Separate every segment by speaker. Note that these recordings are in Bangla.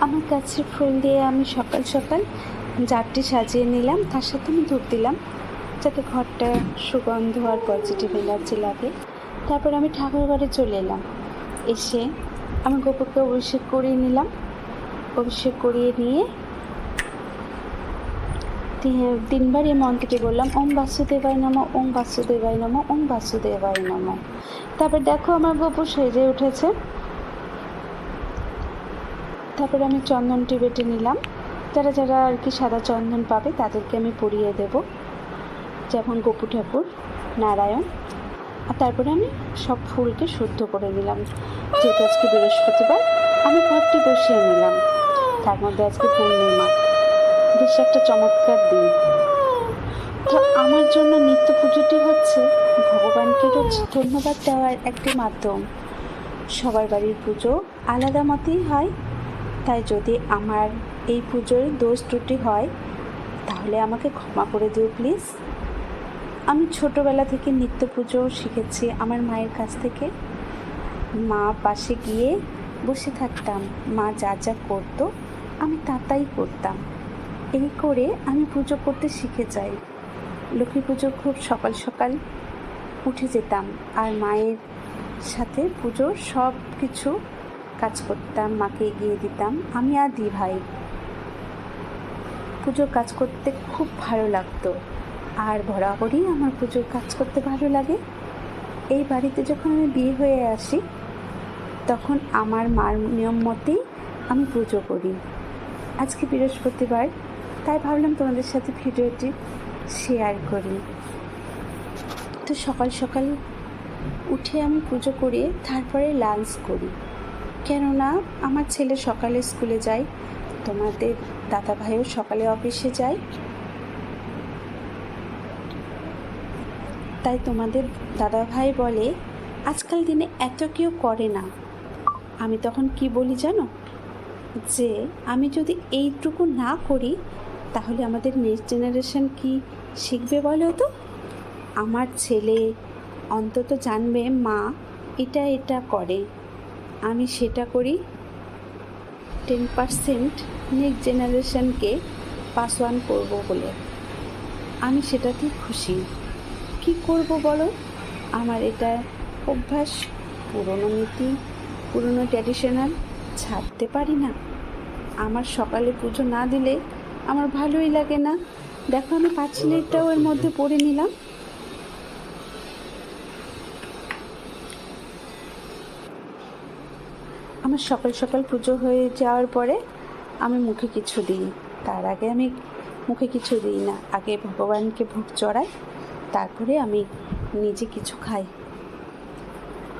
Speaker 1: আমার গাছের ফুল দিয়ে আমি সকাল সকাল জারটি সাজিয়ে নিলাম। তার সাথে আমি ধূপ দিলাম, যাতে ঘরটা সুগন্ধ আর পজিটিভ এনার্জি লাগে। তারপর আমি ঠাকুর ঘরে চলে এলাম। এসে আমি গোপুরকে অভিষেক করিয়ে নিলাম। অভিষেক করিয়ে নিয়ে তিন- তিনবার এই মন্ত্রটি বললাম, ওম বাসুদেবায় নম, ওম বাসুদেবায় নম, ওম বাসুদেবায় নম। তারপর দেখো আমার গোপু সেজে উঠেছে। তারপরে আমি চন্দনটি বেটে নিলাম। যারা যারা আর কি সাদা চন্দন পাবে, তাদেরকে আমি পরিয়ে দেব। যেমন গোপু ঠাকুর, নারায়ণ। আর তারপরে আমি সব ফুলকে শুদ্ধ করে নিলাম। যেহেতু আজকে বৃহস্পতিবার, আমি ঘরটি বসিয়ে নিলাম। তার মধ্যে আজকে পূর্ণিমা। বেশ একটা চমৎকার দিন। তো আমার জন্য নিত্য পুজোটি হচ্ছে ভগবানকে রোজ ধন্যবাদ দেওয়ার একটি মাধ্যম। সবার বাড়ির পুজো আলাদা মতেই হয় তাই যদি আমার এই পুজোর দোষ ত্রুটি হয়, তাহলে আমাকে ক্ষমা করে দিও, প্লিজ। আমি ছোটোবেলা থেকে নিত্য পুজো শিখেছি আমার মায়ের কাছ থেকে। মা পাশে গিয়ে বসে থাকতাম, মা যা যা করতো আমি তা তাই করতাম। এই করে আমি পুজো করতে শিখে যাই। লক্ষ্মী পুজো খুব সকাল সকাল উঠে যেতাম আর মায়ের সাথে পুজোর সব কিছু কাজ করতাম, মাকে এগিয়ে দিতাম। আমি আর দি ভাই। পুজোর কাজ করতে খুব ভালো লাগতো। আর বরাবরই আমার পুজোর কাজ করতে ভালো লাগে। এই বাড়িতে যখন আমি বিয়ে হয়ে আসি, তখন আমার মার নিয়ম মতেই আমি পুজো করি। আজকে বৃহস্পতিবার, তাই ভাবলাম তোমাদের সাথে ভিডিওটি শেয়ার করি। তো সকাল সকাল উঠে আমি পুজো করে তারপরে লাঞ্চ করি। কেননা আমার ছেলে সকালে স্কুলে যায়, তোমাদের দাদা ভাইও সকালে অফিসে যায়। তাই তোমাদের দাদা ভাই বলে, আজকাল দিনে এত কেউ করে না। আমি তখন কি বলি জানো? যে, আমি যদি এইটুকু না করি, তাহলে আমাদের নেক্সট জেনারেশন কি শিখবে বলো তো? আমার ছেলে অন্তত জানবে, মা, এটা এটা করে। আমি সেটা করি। টেন পারসেন্ট নেক্সট জেনারেশনকে পাস ওয়ান করব বলে। আমি সেটাতেই খুশি। কি করব বলো? আমার এটা অভ্যাস, পুরনো নীতি, পুরনো ট্র্যাডিশনাল ছাড়তে পারি না। আমার সকালে পুজো না দিলে আমার ভালোই লাগে না। দেখো আমি পাঁচ মিনিটটাও এর মধ্যে পড়ে নিলাম। আমার সকাল সকাল পুজো হয়ে যাওয়ার পরে আমি মুখে কিছু দিই। তার আগে আমি মুখে কিছু দিই না। আগে ভগবানকে ভোগ চড়াই, তারপরে আমি নিজে কিছু খাই।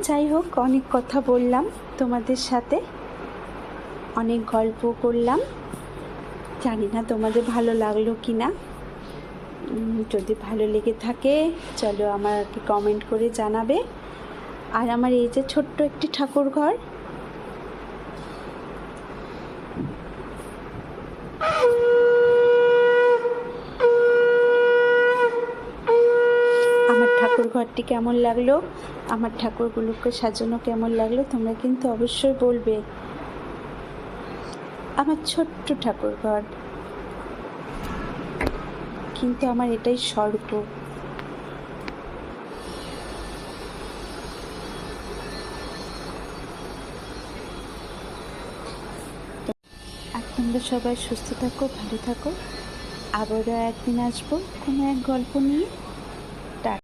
Speaker 1: যাই হোক, অনেক কথা বললাম তোমাদের সাথে। অনেক গল্প করলাম। জানি না তোমাদের ভালো লাগল কি না যদি ভালো লেগে থাকে, চলো আমাকে কমেন্ট করে জানাবে। আর আমার এই যে ছোট্ট একটি ঠাকুর ঘর আমার ঠাকুর ঘরটি কেমন লাগল? আমার ঠাকুরগুলোকে সাজানো কেমন লাগল? তোমরা কিন্তু অবশ্যই বলবে। আমার ছোট্ট ঠাকুর ঘর। কিন্তু আমার এটাই স্বর্গ আর তোমরা সবাই সুস্থ থাকো ভালো থাকো। আবারও একদিন আসব কোনো এক গল্প নিয়ে।